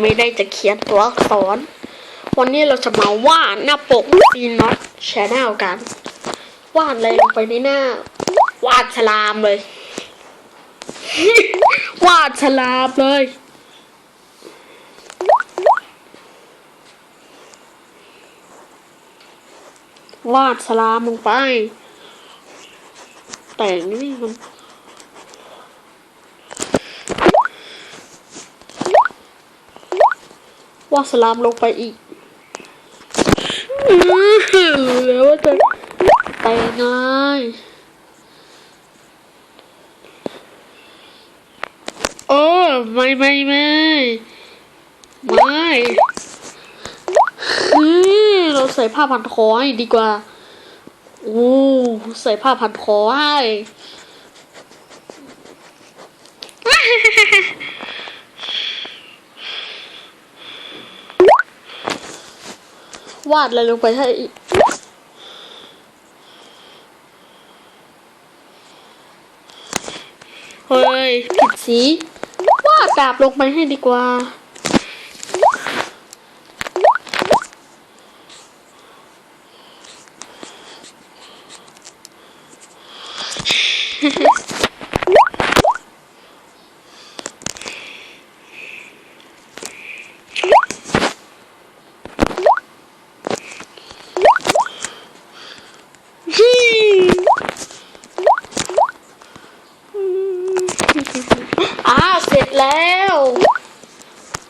ไม่ได้จะเขียนตัวอักษร วันนี้เราจะมาวาดหน้าปกปีน็อตชแนลกัน วาดอะไรลงไปในหน้า วาดฉลามเลย วาดฉลามเลย วาดฉลามลงไป แต่งนี่มัน วาสลามลงไปอีกแล้วว่าจะแต่งไงโอ้ไม่ไม่ไม่ไม่เราใส่ผ้าพันคอให้ดีกว่าโอ้ใส่ผ้าพันคอให้ วาดอะไรลงไปให้อีกเฮ้ยผิดสีวาดดาบลงไปให้ดีกว่า Ah, sit l'air.